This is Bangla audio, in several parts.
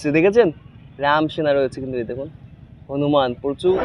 হচ্ছে দেখেছেন? রাম সেনা রয়েছে কিন্তু দেখুন। হনুমান প্রচুর।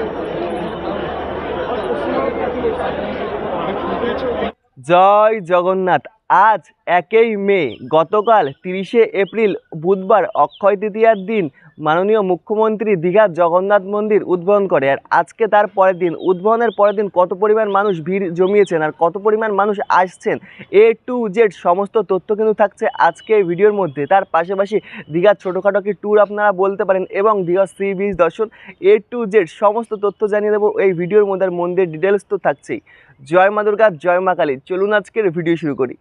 জয় জগন্নাথ। আজ একই মে, গতকাল তিরিশে এপ্রিল, বুধবার অক্ষয় তৃতীয়ার দিন মাননীয় মুখ্যমন্ত্রী দীঘার জগন্নাথ মন্দির উদ্বোধন করে। আর আজকে তার পরের দিন, উদ্বোধনের পরের দিন কত পরিমাণ মানুষ ভিড় জমিয়েছেন আর কত পরিমাণ মানুষ আসছেন, এ টু জেড সমস্ত তথ্য কিন্তু থাকছে আজকে ভিডিওর মধ্যে। তার পাশাপাশি দীঘার ছোটোখাটো কি ট্যুর আপনারা বলতে পারেন এবং দীঘার সি বিচ দর্শন, এ টু জেড সমস্ত তথ্য জানিয়ে দেবো। এই ভিডিওর মধ্যে আর মন্দির ডিটেলস তো থাকছেই। জয় মা দুর্গা, জয় মা কালী। চলুন আজকের ভিডিও শুরু করি।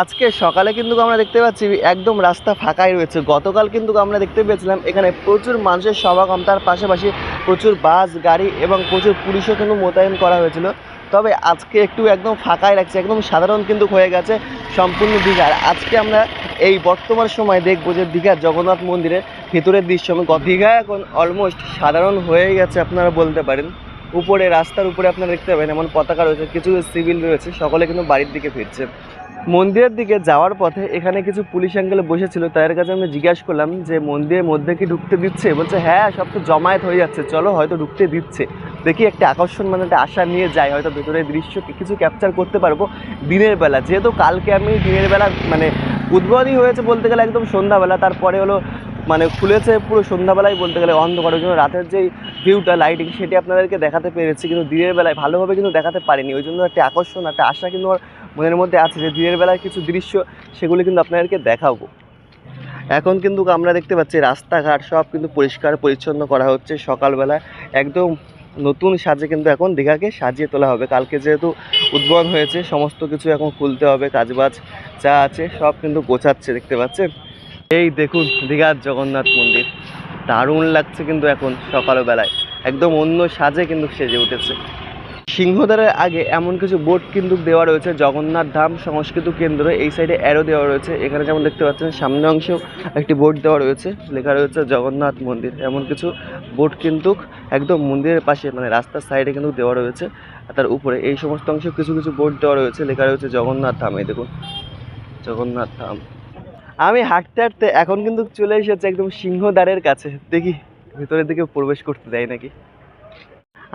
আজকে সকালে কিন্তু আমরা দেখতে পাচ্ছি একদম রাস্তা ফাঁকাই রয়েছে। গতকাল কিন্তু আমরা দেখতে পেয়েছিলাম এখানে প্রচুর মানুষের সমাগম, তার পাশাপাশি প্রচুর বাস, গাড়ি এবং প্রচুর পুলিশও কিন্তু মোতায়েন করা হয়েছিল। তবে আজকে একটু একদম ফাঁকাই রাখছে, একদম সাধারণ কিন্তু হয়ে গেছে সম্পূর্ণ দীঘার। আজকে আমরা এই বর্তমান সময় দেখব যে দীঘার জগন্নাথ মন্দিরের ভেতরের দৃশ্য। দীঘা এখন অলমোস্ট সাধারণ হয়ে গেছে, আপনারা বলতে পারেন। উপরে, রাস্তার উপরে আপনারা দেখতে পাবেন এমন পতাকা রয়েছে, কিছু সিভিল রয়েছে, সকলে কিন্তু বাড়ির দিকে ফিরছে। মন্দিরের দিকে যাওয়ার পথে এখানে কিছু পুলিশ অ্যাঙ্গেলে বসেছিল, তাদের কাছে আমি জিজ্ঞাসা করলাম যে, মন্দিরের মধ্যে কি ঢুকতে দিচ্ছে? বলছে হ্যাঁ সব তো জমায়েত হয়ে যাচ্ছে, চলো হয়তো ঢুকতে দিচ্ছে। দেখি একটা আকর্ষণ মানে একটা আশা নিয়ে যাই, হয়তো ভেতরের দৃশ্য কিছু ক্যাপচার করতে পারব দিনের বেলা। যেহেতু কালকে আমি দিনের বেলা মানে উদ্বোধনই হয়েছে বলতে গেলে একদম সন্ধ্যাবেলা, তারপরে হলো মানে খুলেছে পুরো সন্ধ্যাবেলায় বলতে গেলে অন্ধকার, ওই জন্য রাতের যেই ভিউটা লাইটিং সেটি আপনাদেরকে দেখাতে পেরেছি, কিন্তু দিনের বেলায় ভালোভাবে কিন্তু দেখাতে পারিনি। ওই জন্য একটা আকর্ষণ, একটা আশা কিন্তু আমার মনের মধ্যে আছে যে দিনের বেলায় কিছু দৃশ্য সেগুলো কিন্তু আপনাদেরকে দেখাবো। এখন কিন্তু আমরা দেখতে পাচ্ছি রাস্তাঘাট সব কিন্তু পরিষ্কার, পরিচ্ছন্ন করা হচ্ছে। সকালবেলা একদম নতুন সাজে কিন্তু এখন দীঘাকে সাজিয়ে তোলা হবে। কালকে যেহেতু উদ্বোধন হয়েছে, সমস্ত কিছু এখন খুলতে হবে, কাজবাজ যা আছে সব কিন্তু গোছাচ্ছে, দেখতে পাচ্ছেন? এই দেখুন দীঘার জগন্নাথ মন্দির। দারুণ লাগছে কিন্তু এখন সকালবেলায়। একদম অন্য সাজে কিন্তু সেজে উঠেছে। সিংহদ্বারের আগে এমন কিছু বোর্ড কিন্তু দেওয়া রয়েছে। জগন্নাথ ধাম সংস্কৃত কেন্দ্র, এই সাইডে অ্যারো দেওয়া রয়েছে। এখানে যেমন দেখতে পাচ্ছেন, সামনে অংশেও একটি বোর্ড দেওয়া রয়েছে। লেখা রয়েছে জগন্নাথ মন্দির। এমন কিছু বোর্ড কিন্তু একদম মন্দিরের পাশে মানে রাস্তার সাইডে কিন্তু দেওয়া রয়েছে। তার উপরে এই সমস্ত অংশে কিছু কিছু বোর্ড দেওয়া রয়েছে। লেখা রয়েছে জগন্নাথ ধাম, এই দেখুন। জগন্নাথ ধাম। আমি হাঁটতে হাঁটতে এখন কিন্তু চলে এসেছে একদম সিংহদ্বারের কাছে। দেখি, ভেতরের দিকে প্রবেশ করতে দেয় নাকি?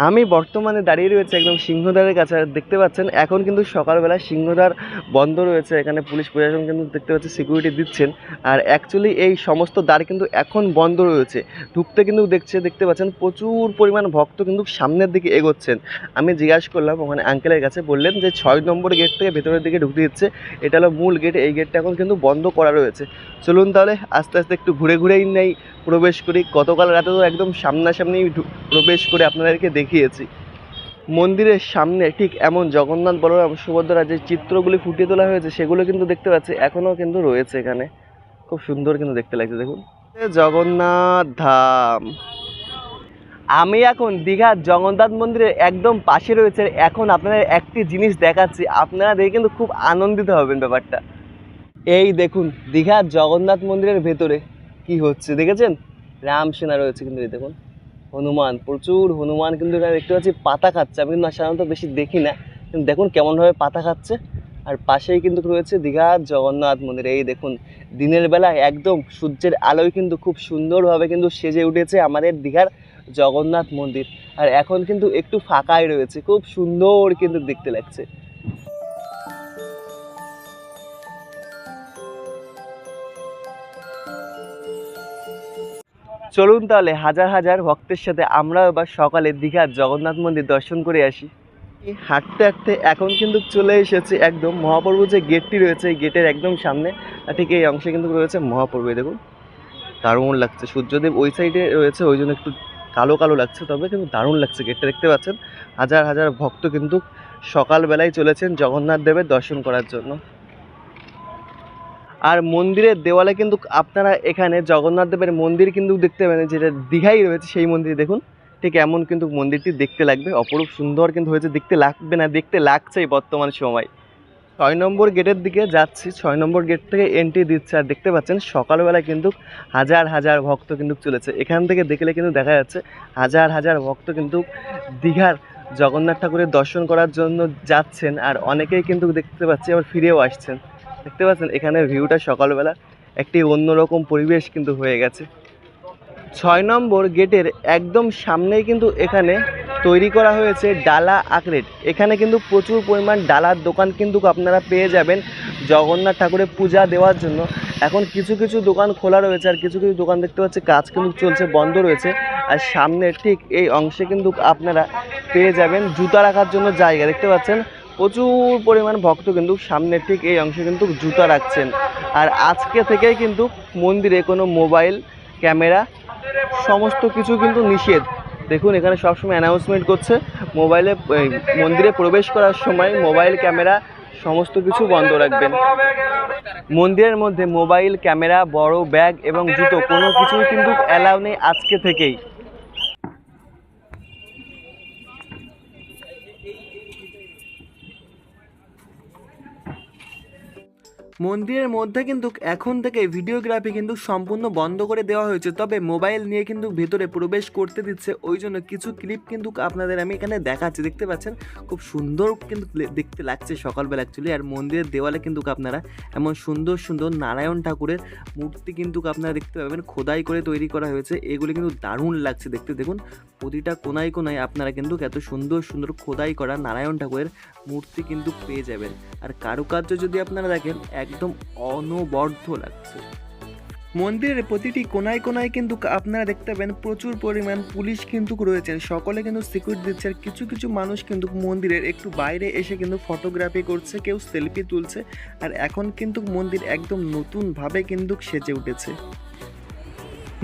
আমি বর্তমানে দাঁড়িয়ে রয়েছে একদম সিংহদ্বারের কাছে দেখতে পাচ্ছেন এখন কিন্তু সকালবেলা সিংহদ্বার বন্ধ রয়েছে, এখানে পুলিশ প্রশাসন কিন্তু দেখতে পাচ্ছি সিকিউরিটি দিচ্ছেন, আর অ্যাকচুয়ালি এই সমস্ত দ্বার কিন্তু এখন বন্ধ রয়েছে, ঢুকতে কিন্তু দেখছে, দেখতে পাচ্ছেন প্রচুর পরিমাণ ভক্ত কিন্তু সামনের দিকে এগোচ্ছেন। আমি জিজ্ঞাসা করলাম ওখানে আঙ্কেলের কাছে, বললেন যে ছয় নম্বর গেট থেকে ভেতরের দিকে ঢুকতে দিচ্ছে, এটা হলো মূল গেট এই গেটটা এখন কিন্তু বন্ধ করা রয়েছে। চলুন তাহলে আস্তে আস্তে একটু ঘুরে ঘুরেই নেই, প্রবেশ করি, গতকাল রাতে তো একদম সামনাসামনি প্রবেশ করে আপনাদেরকে দেখিয়েছি। মন্দিরের সামনে ঠিক এমন জগন্নাথ, বলরাম সুভদ্রা যে চিত্রগুলি ফুটিয়ে তোলা হয়েছে, সেগুলো কিন্তু দেখতে পাচ্ছি, এখনও কিন্তু রয়েছে এখানে। খুব সুন্দর কিন্তু দেখতে লাগছে, দেখুন। জগন্নাথ ধাম। আমি এখন দীঘার জগন্নাথ মন্দিরের একদম পাশে রয়েছে, এখন আপনাদের একটি জিনিস দেখাচ্ছি, আপনারা দেখে কিন্তু খুব আনন্দিত হবেন ব্যাপারটা। এই দেখুন দীঘার জগন্নাথ মন্দিরের ভেতরে কি হচ্ছে, দেখেছেন? রাম সেনা রয়েছে কিন্তু এই দেখুন। হনুমান, প্রচুর হনুমান কিন্তু এখানে দেখতে পাচ্ছি পাতা খাচ্ছে। আমি কিন্তু সাধারণত বেশি দেখি না। কিন্তু দেখুন কেমনভাবে পাতা খাচ্ছে। আর পাশেই কিন্তু রয়েছে দীঘার জগন্নাথ মন্দির। এই দেখুন, দিনের বেলা একদম সূর্যের আলোয় কিন্তু খুব সুন্দরভাবে কিন্তু সেজে উঠেছে আমাদের দীঘার জগন্নাথ মন্দির। আর এখন কিন্তু একটু ফাঁকাই রয়েছে। খুব সুন্দর কিন্তু দেখতে লাগছে। চলুন তাহলে হাজার হাজার ভক্তের সাথে আমরাও এবার সকালে দীঘার জগন্নাথ মন্দির দর্শন করে আসি। হাঁটতে হাঁটতে এখন কিন্তু চলে এসেছে একদম মহাপ্রভু যে গেটটি রয়েছে, এই গেটের একদম সামনে ঠিক এই অংশে কিন্তু রয়েছে মহাপ্রভু দেখুন। দারুণ লাগছে। সূর্যদেব ওই সাইডে রয়েছে, ওই জন্য একটু কালো কালো লাগছে, তবে কিন্তু দারুণ লাগছে গেটটা দেখতে পাচ্ছেন। হাজার হাজার ভক্ত কিন্তু সকালবেলায় চলেছেন জগন্নাথ দেবের দর্শন করার জন্য। আর মন্দিরের দেওয়ালে কিন্তু আপনারা এখানে জগন্নাথ দেবের মন্দির কিন্তু দেখতে পাবেন, যেটা দীঘাই রয়েছে সেই মন্দির, দেখুন। ঠিক এমন কিন্তু মন্দিরটি দেখতে লাগবে, অপরূপ সুন্দর কিন্তু হয়েছে, দেখতে লাগবে না, দেখতে লাগছেই বর্তমান সময়। ছয় নম্বর গেটের দিকে যাচ্ছি, ছয় নম্বর গেট থেকে এন্ট্রি দিচ্ছে, আর দেখতে পাচ্ছেন সকালবেলা কিন্তু হাজার হাজার ভক্ত কিন্তু চলেছে। এখান থেকে দেখলে কিন্তু দেখা যাচ্ছে, হাজার হাজার ভক্ত কিন্তু দীঘার জগন্নাথ ঠাকুরের দর্শন করার জন্য যাচ্ছেন, আর অনেকেই কিন্তু দেখতে পাচ্ছি আবার ফিরেও আসছেন। দেখতে পাচ্ছেন, এখানে ভিউটা সকালবেলা একটি অন্যরকম পরিবেশ কিন্তু হয়ে গেছে। ছয় নম্বর গেটের একদম সামনেই কিন্তু এখানে তৈরি করা হয়েছে ডালা আকরেট এখানে কিন্তু প্রচুর পরিমাণ ডালার দোকান কিন্তু আপনারা পেয়ে যাবেন জগন্নাথ ঠাকুরের পূজা দেওয়ার জন্য। এখন কিছু কিছু দোকান খোলা রয়েছে আর কিছু কিছু দোকান দেখতে পাচ্ছি কাজ কিন্তু চলছে, বন্ধ রয়েছে। আর সামনে ঠিক এই অংশে কিন্তু আপনারা পেয়ে যাবেন জুতা রাখার জন্য জায়গা। দেখতে পাচ্ছেন প্রচুর পরিমাণ ভক্ত কিন্তু সামনে ঠিক এই অংশে কিন্তু জুতা রাখছেন। আর আজকে থেকেই কিন্তু মন্দিরে কোনো মোবাইল, ক্যামেরা, সমস্ত কিছু কিন্তু নিষেধ। দেখুন, এখানে সবসময় অ্যানাউন্সমেন্ট করছে, মোবাইলে মন্দিরে প্রবেশ করার সময় মোবাইল, ক্যামেরা, সমস্ত কিছু বন্ধ রাখবেন। মন্দিরের মধ্যে মোবাইল, ক্যামেরা, বড় ব্যাগ এবং জুতো কোনো কিছুই কিন্তু অ্যালাউ নেই আজকে থেকেই। মন্দিরের মধ্যে কিন্তু এখন থেকে ভিডিওগ্রাফি কিন্তু সম্পূর্ণ বন্ধ করে দেওয়া হয়েছে। তবে মোবাইল নিয়ে কিন্তু ভেতরে প্রবেশ করতে দিচ্ছে। ওই জন্য কিছু ক্লিপ কিন্তু আপনাদের আমি এখানে দেখাচ্ছি। দেখতে পাচ্ছেন? খুব সুন্দর কিন্তু দেখতে লাগছে সকালবেলা অ্যাকচুয়ালি আর মন্দিরের দেওয়ালে কিন্তু আপনারা এমন সুন্দর সুন্দর নারায়ণ ঠাকুরের মূর্তি কিন্তু আপনারা দেখতে পাবেন। খোদাই করে তৈরি করা হয়েছে। এগুলি কিন্তু দারুণ লাগছে দেখতে। দেখুন, প্রতিটা কোনায় কোনায় আপনারা কিন্তু এত সুন্দর সুন্দর খোদাই করা নারায়ণ ঠাকুরের মূর্তি কিন্তু পেয়ে যাবেন। আর কারুকার্য যদি আপনারা দেখেন একদম অনবর্ধ লাগছে। মন্দিরের প্রতিটি কোনায় কোনায় কিন্তু আপনারা দেখতে পাবেন প্রচুর পরিমাণ পুলিশ কিন্তু রয়েছেন। সকলে কিন্তু সিকিউরিটি দিচ্ছে আর কিছু কিছু মানুষ কিন্তু মন্দিরের একটু বাইরে এসে কিন্তু ফটোগ্রাফি করছে, কেউ সেলফি তুলছে। আর এখন কিন্তু মন্দির একদম নতুনভাবে কিন্তু সেজে উঠেছে।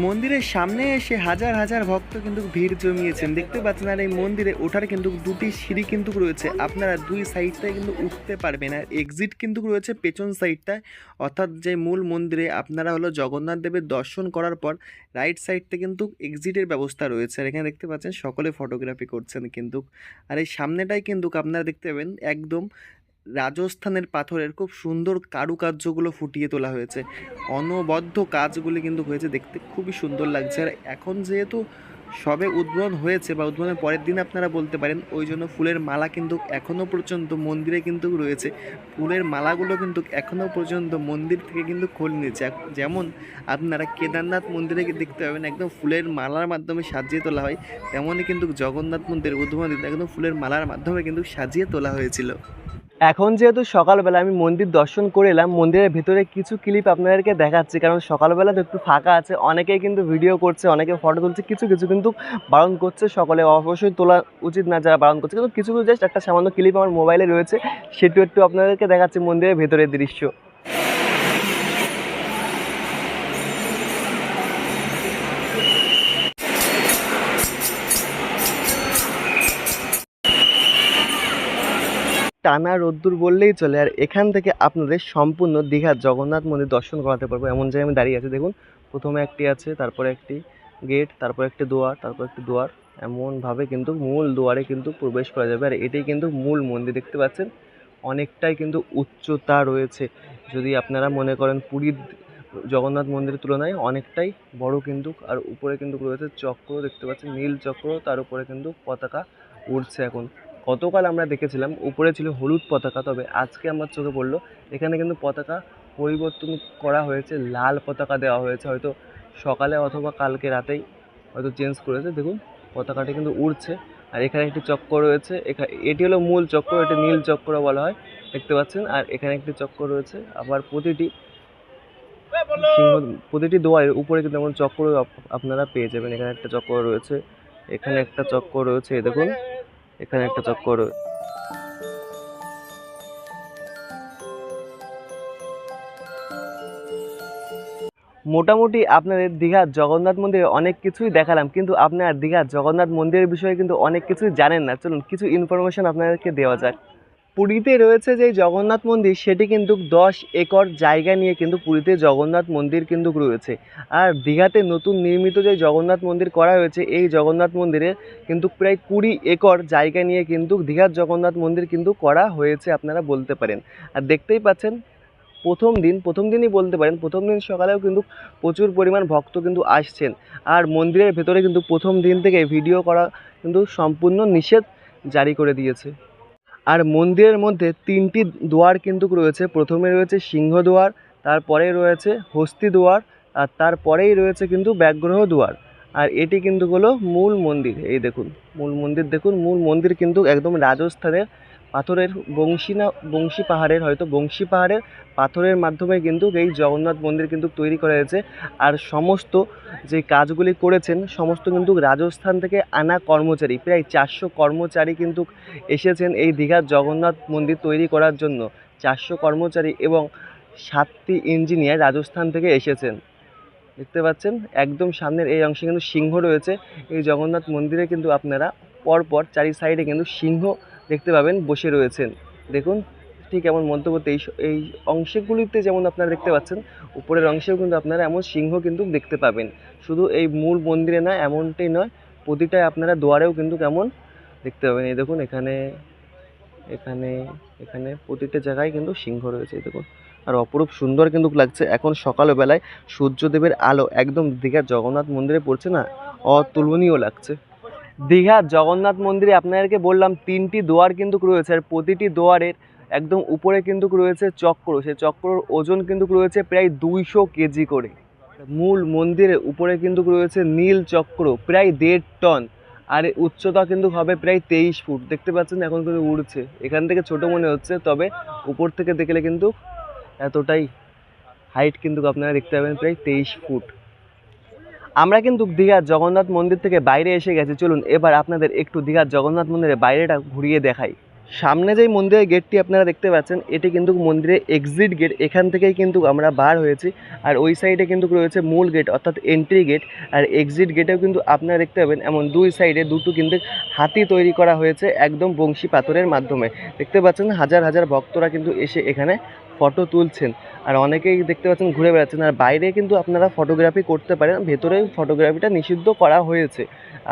মন্দিরের সামনে এসে হাজার হাজার ভক্ত কিন্তু ভিড় জমিয়েছেন। দেখতে পাচ্ছেন আর এই মন্দিরে ওঠার কিন্তু দুটি সিঁড়ি কিন্তু রয়েছে। আপনারা দুই সাইডটায় কিন্তু উঠতে পারবেন আর এক্সিট কিন্তু রয়েছে পেছন সাইডটায়। অর্থাৎ যে মূল মন্দিরে আপনারা হলো জগন্নাথ দেবের দর্শন করার পর রাইট সাইডটা কিন্তু এক্সিটের ব্যবস্থা রয়েছে। আর এখানে দেখতে পাচ্ছেন সকলে ফটোগ্রাফি করছেন কিন্তু। আর এই সামনেটাই কিন্তু আপনারা দেখতে পাবেন একদম রাজস্থানের পাথরের খুব সুন্দর কারুকার্যগুলো ফুটিয়ে তোলা হয়েছে। অনবদ্য কাজগুলি কিন্তু হয়েছে, দেখতে খুবই সুন্দর লাগছে। আর এখন যেহেতু সবে উদ্বোধন হয়েছে বা উদ্বোধনের পরের দিন আপনারা বলতে পারেন, ওই জন্য ফুলের মালা কিন্তু এখনও পর্যন্ত মন্দিরে কিন্তু রয়েছে। ফুলের মালাগুলো কিন্তু এখনও পর্যন্ত মন্দির থেকে কিন্তু খোলেনি নিয়েছে। যেমন আপনারা কেদারনাথ মন্দিরে দেখতে পাবেন, একদম ফুলের মালার মাধ্যমে সাজিয়ে তোলা হয়। তেমনই কিন্তু জগন্নাথ মন্দির উদ্বোধন একদম ফুলের মালার মাধ্যমে কিন্তু সাজিয়ে তোলা হয়েছিল। এখন যেহেতু সকালবেলা আমি মন্দির দর্শন করে এলাম, মন্দিরের ভেতরে কিছু ক্লিপ আপনাদেরকে দেখাচ্ছি। কারণ সকালবেলা তো একটু ফাঁকা আছে, অনেকেই কিন্তু ভিডিও করছে, অনেকে ফটো তুলছে, কিছু কিছু কিন্তু বারণ করছে সকলে। অবশ্যই তোলা উচিত না যারা বারণ করছে, কিন্তু কিছু কিছু জাস্ট একটা সামান্য ক্লিপ আমার মোবাইলে রয়েছে, সেটু একটু আপনাদেরকে দেখাচ্ছি মন্দিরের ভেতরের দৃশ্য। টানা রোদ্দুর বললেই চলে। আর এখান থেকে আপনাদের সম্পূর্ণ দীঘার জগন্নাথ মন্দির দর্শন করাতে পারব। এমন জায়গায় আমি দাঁড়িয়ে আছি, দেখুন। প্রথমে একটি আছে, তারপরে একটি গেট, তারপর একটি দুয়ার, তারপর একটি দুয়ার। এমনভাবে কিন্তু মূল দুয়ারে কিন্তু প্রবেশ করা যাবে। আর এটাই কিন্তু মূল মন্দির, দেখতে পাচ্ছেন? অনেকটাই কিন্তু উচ্চতা রয়েছে। যদি আপনারা মনে করেন পুরীর জগন্নাথ মন্দিরের তুলনায় অনেকটাই বড় কিন্তু, আর উপরে কিন্তু রয়েছে চক্র, দেখতে পাচ্ছেন নীল চক্র, তার উপরে কিন্তু পতাকা উড়ছে এখন। গতকাল আমরা দেখেছিলাম উপরে ছিল হলুদ পতাকা, তবে আজকে আমার চোখে পড়ল, এখানে কিন্তু পতাকা পরিবর্তন করা হয়েছে, লাল পতাকা দেওয়া হয়েছে, হয়তো সকালে অথবা কালকে রাতেই হয়তো চেঞ্জ করেছে। দেখুন, পতাকাটি কিন্তু উড়ছে, আর এখানে একটি চক্র রয়েছে এখানে এটি হলো মূল চক্র এটি নীল চক্র বলা হয়, দেখতে পাচ্ছেন, আর এখানে একটি চক্র রয়েছে, আবার প্রতিটি প্রতিটি দোয়ারের উপরে কিন্তু এমন চক্র আপ- আপনারা পেয়ে যাবেন। এখানে একটা চক্র রয়েছে, এখানে একটা চক্র রয়েছে, দেখুন। এখানে একটা চক্কর মোটামুটি আপনাদের দীঘার জগন্নাথ মন্দিরে অনেক কিছুই দেখালাম কিন্তু আপনার দীঘার জগন্নাথ মন্দিরের বিষয়ে কিন্তু অনেক কিছুই জানেন না। চলুন কিছু ইনফরমেশন আপনাদেরকে দেওয়া যাক। পুরীতে রয়েছে যে জগন্নাথ মন্দির, সেটি কিন্তু দশ একর জায়গা নিয়ে কিন্তু পুরীতে জগন্নাথ মন্দির কিন্তু রয়েছে। আর দীঘাতে নতুন নির্মিত যে জগন্নাথ মন্দির করা হয়েছে, এই জগন্নাথ মন্দিরে কিন্তু প্রায় কুড়ি একর জায়গা নিয়ে কিন্তু দীঘার জগন্নাথ মন্দির কিন্তু করা হয়েছে আপনারা বলতে পারেন। আর দেখতেই পাচ্ছেন, প্রথম দিন, প্রথম দিনই বলতে পারেন, প্রথম দিন সকালেও কিন্তু প্রচুর পরিমাণ ভক্ত কিন্তু আসছেন। আর মন্দিরের ভেতরে কিন্তু প্রথম দিন থেকে ভিডিও করা কিন্তু সম্পূর্ণ নিষেধ জারি করে দিয়েছে। আর মন্দিরের মধ্যে তিনটি দুয়ার কিন্তু রয়েছে। প্রথমে রয়েছে সিংহদুয়ার তারপরেই রয়েছে হস্তি দুয়ার, আর তারপরেই রয়েছে কিন্তু ব্যাগ্রহ দুয়ার। আর এটি কিন্তু হলো মূল মন্দির। এই দেখুন, মূল মন্দির দেখুন, মূল মন্দির কিন্তু একদম রাজস্থানের পাথরের বংশী না, বংশী পাহাড়ের, হয়তো বংশী পাহাড়ের পাথরের মাধ্যমে কিন্তু এই জগন্নাথ মন্দির কিন্তু তৈরি করা হয়েছে। আর সমস্ত যে কাজগুলি করেছেন, সমস্ত কিন্তু রাজস্থান থেকে আনা কর্মচারী, প্রায় চারশো কর্মচারী কিন্তু এসেছেন এই দীঘার জগন্নাথ মন্দির তৈরি করার জন্য। চারশো কর্মচারী এবং সাতটি ইঞ্জিনিয়ার রাজস্থান থেকে এসেছেন। দেখতে পাচ্ছেন, একদম সামনের এই অংশে কিন্তু সিংহ রয়েছে। এই জগন্নাথ মন্দিরে কিন্তু আপনারা পরপর চারি সাইডে কিন্তু সিংহ দেখতে পাবেন, বসে রয়েছেন। দেখুন, ঠিক এমন মধ্যবর্তী এই এই অংশগুলিতে যেমন আপনারা দেখতে পাচ্ছেন, উপরের অংশেও কিন্তু আপনারা এমন সিংহ কিন্তু দেখতে পাবেন। শুধু এই মূল মন্দিরে না, এমনটাই নয় প্রতিটায় আপনারা দুয়ারেও কিন্তু কেমন দেখতে পাবেন। এই দেখুন, এখানে এখানে এখানে প্রতিটা জায়গায় কিন্তু সিংহ রয়েছে। দেখুন, আর অপরূপ সুন্দর কিন্তু লাগছে। এখন সকালবেলায় সূর্যদেবের আলো একদম দীঘার জগন্নাথ মন্দিরে পড়ছে না, অতুলনীয় লাগছে। দীঘার জগন্নাথ মন্দিরে আপনাদেরকে বললাম, তিনটি দোয়ার কিন্তু রয়েছে আর প্রতিটি দোয়ারের একদম উপরে কিন্তু রয়েছে চক্র। সেই চক্রর ওজন কিন্তু রয়েছে প্রায় দুইশো কেজি করে। মূল মন্দিরের উপরে কিন্তু রয়েছে নীল চক্র, প্রায় দেড় টন। আর উচ্চতা কিন্তু হবে প্রায় তেইশ ফুট। দেখতে পাচ্ছেন এখন কিন্তু উড়ছে। এখান থেকে ছোট মনে হচ্ছে, তবে উপর থেকে দেখলে কিন্তু এতটাই হাইট কিন্তু আপনারা দেখতে পাবেন, প্রায় তেইশ ফুট। আমরা কিন্তু দীঘার জগন্নাথ মন্দির থেকে বাইরে এসে গেছি। চলুন এবার আপনাদের একটু দীঘার জগন্নাথ মন্দিরের বাইরেটা ঘুরিয়ে দেখাই। সামনে যেই মন্দিরের গেটটি আপনারা দেখতে পাচ্ছেন, এটি কিন্তু মন্দিরের এক্সিট গেট এখান থেকেই কিন্তু আমরা বার হয়েছি। আর ওই সাইডে কিন্তু রয়েছে মূল গেট অর্থাৎ এন্ট্রি গেট আর এক্সিট গেটেও কিন্তু আপনারা দেখতে পাবেন, এমন দুই সাইডে দুটো কিন্তু হাতি তৈরি করা হয়েছে, একদম বংশী পাথরের মাধ্যমে। দেখতে পাচ্ছেন হাজার হাজার ভক্তরা কিন্তু এসে এখানে ফটো তুলছেন। আর অনেকেই দেখতে পাচ্ছেন ঘুরে বেড়াচ্ছেন। আর বাইরে কিন্তু আপনারা ফটোগ্রাফি করতে পারেন। ভেতরে ফটোগ্রাফিটা নিষিদ্ধ করা হয়েছে।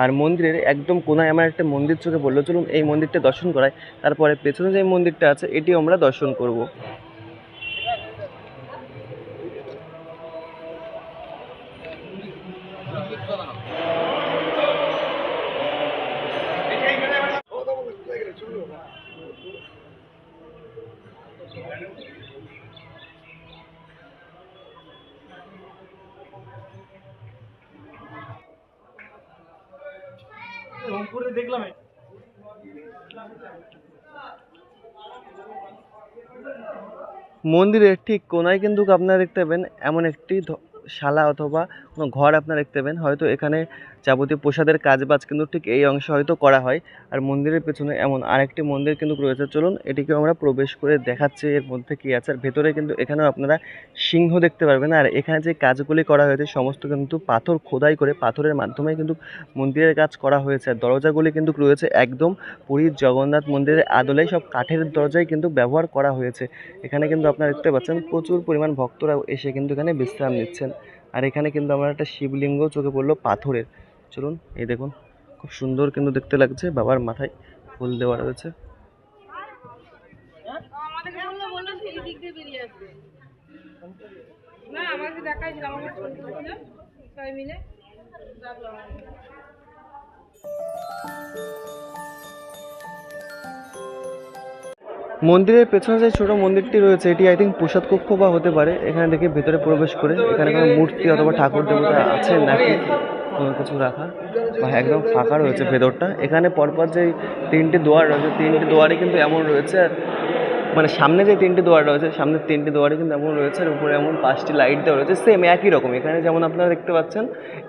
আর মন্দিরের একদম কোনায় আমার একটা মন্দির চোখে বলল চলুন এই মন্দিরটা দর্শন করায় তারপরে পেছনে যে মন্দিরটা আছে, এটিও আমরা দর্শন করব। মন্দিরের ঠিক কোনায় কিন্তু আপনারা দেখতে পাবেন এমন একটি শালা অথবা ঘর আপনারা দেখতে পাবেন। হয়তো এখানে যাবতীয় প্রসাদের কাজবাজ কিন্তু ঠিক এই অংশে হয়তো করা হয়। আর মন্দিরের পেছনে এমন আরেকটি মন্দির কিন্তু রয়েছে। চলুন এটিকে আমরা প্রবেশ করে দেখাচ্ছি এর মধ্যে কী আছে। আর ভেতরে কিন্তু এখানেও আপনারা সিংহ দেখতে পারবেন। আর এখানে যে কাজগুলি করা হয়েছে, সমস্ত কিন্তু পাথর খোদাই করে পাথরের মাধ্যমে কিন্তু মন্দিরের কাজ করা হয়েছে। আর দরজাগুলি কিন্তু রয়েছে একদম পুরীর জগন্নাথ মন্দিরের আদলে। সব কাঠের দরজাই কিন্তু ব্যবহার করা হয়েছে। এখানে কিন্তু আপনারা দেখতে পাচ্ছেন প্রচুর পরিমাণ ভক্তরা এসে কিন্তু এখানে বিশ্রাম নিচ্ছেন। আর এখানে কিন্তু আমার একটা শিবলিঙ্গ চোখে পড়ল পাথরের। চলুন, এই দেখুন, খুব সুন্দর কিন্তু দেখতে লাগছে। বাবার মাথায় ফুল দেওয়া রয়েছে। মন্দিরের পেছনে যে ছোট মন্দিরটি রয়েছে, এটি আই থিঙ্ক প্রসাদ কক্ষ বা হতে পারে। এখানে দেখে ভেতরে প্রবেশ করে এখানে কোনো মূর্তি অথবা ঠাকুর দেবতা আছে নাকি? কোনো কিছু রাখা বা একদম ফাঁকা রয়েছে ভেতরটা। এখানে পরপর যে তিনটি দোয়ার রয়েছে, তিনটি দোয়ারে কিন্তু এমন রয়েছে আর মানে সামনে যে তিনটি দোয়ার রয়েছে, সামনের তিনটি দোয়ারে কিন্তু এমন রয়েছে আর উপরে এমন পাঁচটি লাইট দেওয়া রয়েছে সেম একই রকম। এখানে যেমন আপনারা দেখতে পাচ্ছেন,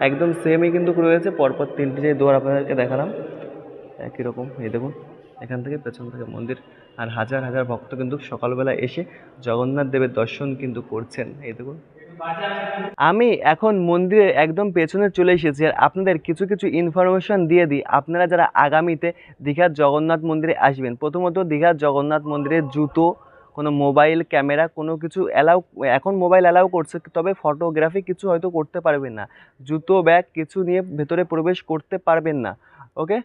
একদম সেমই কিন্তু রয়েছে। পরপর তিনটি যে দোয়ার আপনাদেরকে দেখালাম, একই রকম। এই দেখুন। এখান থেকে পেছন থেকে মন্দির। আর হাজার হাজার ভক্ত কিন্তু সকালবেলা এসে জগন্নাথ দেবের দর্শন কিন্তু করছেন। এই দেখুন। আমি এখন মন্দিরের একদম পেছনে চলে এসেছি আর আপনাদের কিছু কিছু ইনফরমেশন দিয়ে দিই। আপনারা যারা আগামীতে দীঘার জগন্নাথ মন্দিরে আসবেন, প্রথমত দীঘার জগন্নাথ মন্দিরে জুতো, কোনো মোবাইল ক্যামেরা কোনো কিছু অ্যালাউ এখন মোবাইল অ্যালাউ করছে, তবে ফটোগ্রাফি কিছু হয়তো করতে পারবেন না। জুতো ব্যাগ কিছু নিয়ে ভেতরে প্রবেশ করতে পারবেন না। ওকে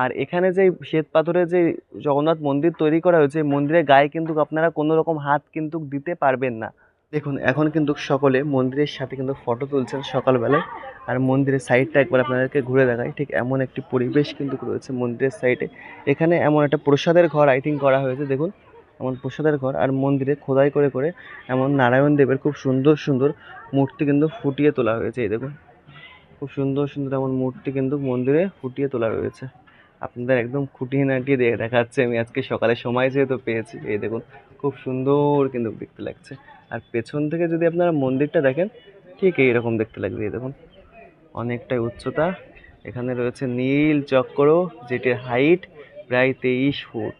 আর এখানে যে শ্বেত পাথরের যে জগন্নাথ মন্দির তৈরি করা হয়েছে মন্দিরের গায়ে কিন্তু আপনারা কোনো রকম হাত কিন্তু দিতে পারবেন না। দেখুন, এখন কিন্তু সকলে মন্দিরের সাথে কিন্তু ফটো তুলছেন সকালবেলায়। আর মন্দিরের সাইডটা একবার আপনাদেরকে ঘুরে দেখাই। ঠিক এমন একটি পরিবেশ কিন্তু রয়েছে মন্দিরের সাইডে এখানে এমন একটা প্রসাদের ঘর আই থিঙ্ক করা হয়েছে, দেখুন। এমন প্রসাদের ঘর। আর মন্দিরে খোদাই করে করে এমন নারায়ণ দেবের খুব সুন্দর সুন্দর মূর্তি কিন্তু ফুটিয়ে তোলা হয়েছে, এই দেখুন। খুব সুন্দর সুন্দর এমন মূর্তি কিন্তু মন্দিরে ফুটিয়ে তোলা রয়েছে আপনাদের একদম খুঁটিয়ে নাটিয়ে দেখাচ্ছে। আমি আজকে সকালে সময় যেহেতু পেয়েছি, এই দেখুন, খুব সুন্দর কিন্তু দেখতে লাগছে। আর পেছন থেকে যদি আপনারা মন্দিরটা দেখেন, ঠিক এইরকম দেখতে লাগবে, এই দেখুন। অনেকটাই উচ্চতা। এখানে রয়েছে নীল চক্র, যেটির হাইট প্রায় তেইশ ফুট।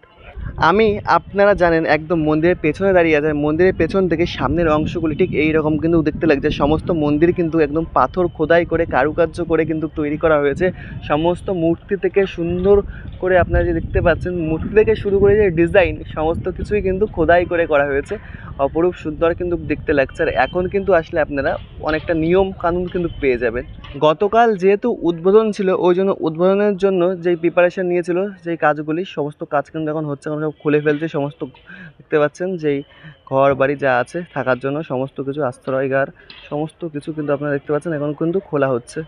আমি, আপনারা জানেন, একদম মন্দিরের পেছনে দাঁড়িয়ে আছে মন্দিরের পেছন থেকে সামনের অংশগুলি ঠিক এই রকম কিন্তু দেখতে লাগছে। সমস্ত মন্দির কিন্তু একদম পাথর খোদাই করে, কারুকার্য করে কিন্তু তৈরি করা হয়েছে। সমস্ত মূর্তি থেকে সুন্দর করে আপনারা যে দেখতে পাচ্ছেন, মূর্তি থেকে শুরু করে যে ডিজাইন, সমস্ত কিছুই কিন্তু খোদাই করে করা হয়েছে। অপরূপ সুন্দর কিন্তু দেখতে লাগছে। আর এখন কিন্তু আসলে আপনারা অনেকটা নিয়ম কানুন কিন্তু পেয়ে যাবেন। গতকাল যেহেতু উদ্বোধন ছিল, ওই জন্য উদ্বোধনের জন্য যেই প্রিপারেশন নিয়েছিল, যেই কাজগুলি, সমস্ত কাজ কিন্তু এখন হচ্ছে। সব খুলে ফেলছে, সমস্ত দেখতে পাচ্ছেন যেই ঘর বাড়ি যা আছে থাকার জন্য সমস্ত কিছু আশ্রয়গার সমস্ত কিছু কিন্তু আপনারা দেখতে পাচ্ছেন এখন কিন্তু খোলা হচ্ছে।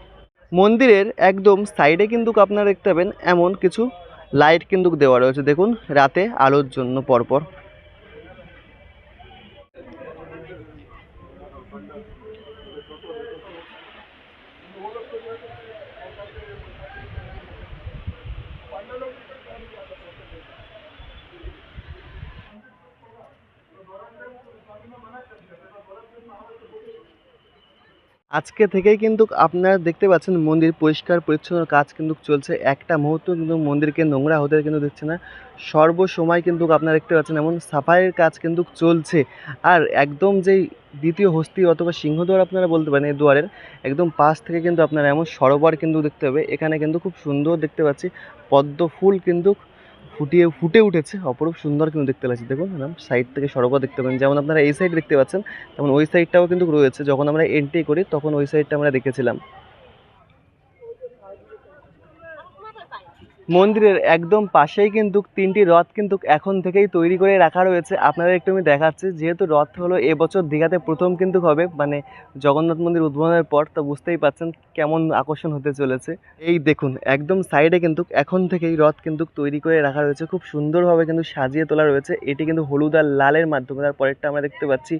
মন্দিরের একদম সাইডে কিন্তু আপনারা দেখতে পাবেন এমন কিছু লাইট কিন্তু দেওয়া রয়েছে। দেখুন, রাতে আলোর জন্য পরপর। আজকে থেকেই কিন্তু আপনারা দেখতে পাচ্ছেন মন্দির পরিষ্কার, পরিচ্ছন্ন কাজ কিন্তু চলছে। একটা মুহূর্ত কিন্তু মন্দিরকে নোংরা হতে কিন্তু দিচ্ছে না। সর্বসময় কিন্তু আপনারা দেখতে পাচ্ছেন এমন সাফাইয়ের কাজ কিন্তু চলছে। আর একদম যেই দ্বিতীয় হস্তি অথবা সিংহদ্বার আপনারা বলতে পারেন, এই দুয়ারের, একদম পাশ থেকে কিন্তু আপনারা এমন সরোবর কিন্তু দেখতে হবে। এখানে কিন্তু খুব সুন্দর দেখতে পাচ্ছি। পদ্ম ফুল কিন্তু ফুটিয়ে, ফুটে উঠেছে, অপরূপ সুন্দর কিন্তু দেখতে লাগছে। দেখুন ম্যাম সাইড থেকে সড়কও দেখতে পাবেন যেমন আপনারা এই সাইড দেখতে পাচ্ছেন, তেমন ওই সাইডটাও কিন্তু রয়েছে। যখন আমরা এন্ট্রি করি, তখন ওই সাইডটা আমরা দেখেছিলাম। মন্দিরের একদম পাশেই কিন্তু তিনটি রথ কিন্তু এখন থেকেই তৈরি করে রাখা রয়েছে। আপনাদের একটু আমি দেখাচ্ছি, যেহেতু রথ হলো এবছর দীঘাতে প্রথম কিন্তু হবে মানে জগন্নাথ মন্দির উদ্বোধনের পর, তো বুঝতেই পাচ্ছেন কেমন আকর্ষণ হতে চলেছে। এই দেখুন, একদম সাইডে কিন্তু এখন থেকেই রথ কিন্তু তৈরি করে রাখা রয়েছে। খুব সুন্দরভাবে কিন্তু সাজিয়ে তোলা রয়েছে। এটি কিন্তু হলুদ আর লালের মাধ্যমে, তার পরেরটা আমরা দেখতে পাচ্ছি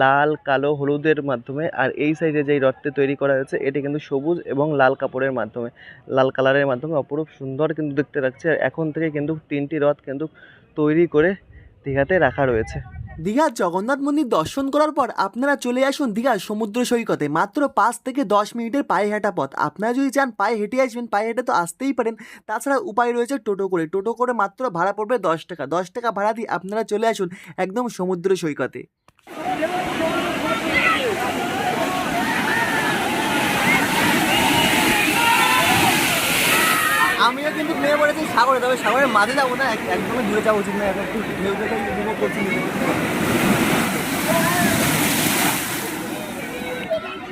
লাল, কালো, হলুদের মাধ্যমে, আর এই সাইডে যেই রথটি তৈরি করা হয়েছে, এটি কিন্তু সবুজ এবং লাল কাপড়ের মাধ্যমে, লাল কালারের মাধ্যমে অপরূপ সুন্দর কিন্তু দেখতে লাগছে আর এখন থেকে কিন্তু তিনটি রথ কিন্তু তৈরি করে দীঘাতে রাখা রয়েছে। দীঘার জগন্নাথ মন্দির দর্শন করার পর আপনারা চলে আসুন দীঘার সমুদ্র সৈকতে। মাত্র পাঁচ থেকে দশ মিনিটের পায়ে হাঁটা পথ। আপনারা যদি চান পায়ে হেঁটে আসবেন, পায়ে হেঁটে তো আসতেই পারেন। তাছাড়া উপায় রয়েছে টোটো করে। টোটো করে মাত্র ভাড়া পড়বে দশ টাকা। দশ টাকা ভাড়া দিয়ে আপনারা চলে আসুন একদম সমুদ্র সৈকতে। সাগরে তবে সাগরের মাঝে যাব না একদমই দূরে যাওয়া উচিত না একটু ঢেউ উপভোগ করছি।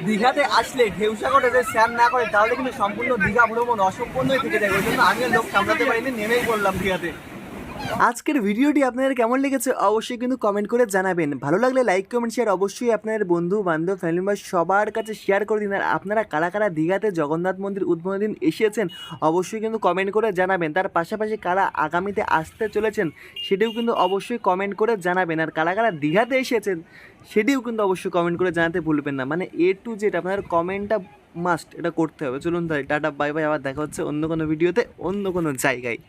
দীঘাতে আসলে ঢেউ সাগরে যদি স্নান না করে, তাহলে কিন্তু সম্পূর্ণ দীঘা ভ্রমণ অসম্পূর্ণই থেকে যায়। ওই জন্য আমিও লোক সামলাতে পারিনি, নেমেই পড়লাম দীঘাতে। আজকের ভিডিওটি আপনাদের কেমন লেগেছে অবশ্যই কিন্তু কমেন্ট করে জানাবেন। ভালো লাগলে লাইক কমেন্ট শেয়ার অবশ্যই আপনাদের বন্ধু, বান্ধব ফ্যামিলি মেম্বার সবার কাছে শেয়ার করে দিন। আর আপনারা কারা কারা দীঘাতে জগন্নাথ মন্দির উদ্বোধনের দিন এসেছেন অবশ্যই কিন্তু কমেন্ট করে জানাবেন। তার পাশাপাশি কারা আগামীতে আসতে চলেছেন সেটিও কিন্তু অবশ্যই কমেন্ট করে জানাবেন। আর কারা কারা দীঘাতে এসেছেন সেটিও কিন্তু অবশ্যই কমেন্ট করে জানাতে ভুলবেন না। মানে এ টু জেড আপনার কমেন্টটা মাস্ট এটা করতে হবে। চলুন তাই টাটা বাই বাই আবার দেখা হচ্ছে অন্য কোনো ভিডিওতে অন্য কোনো জায়গায়।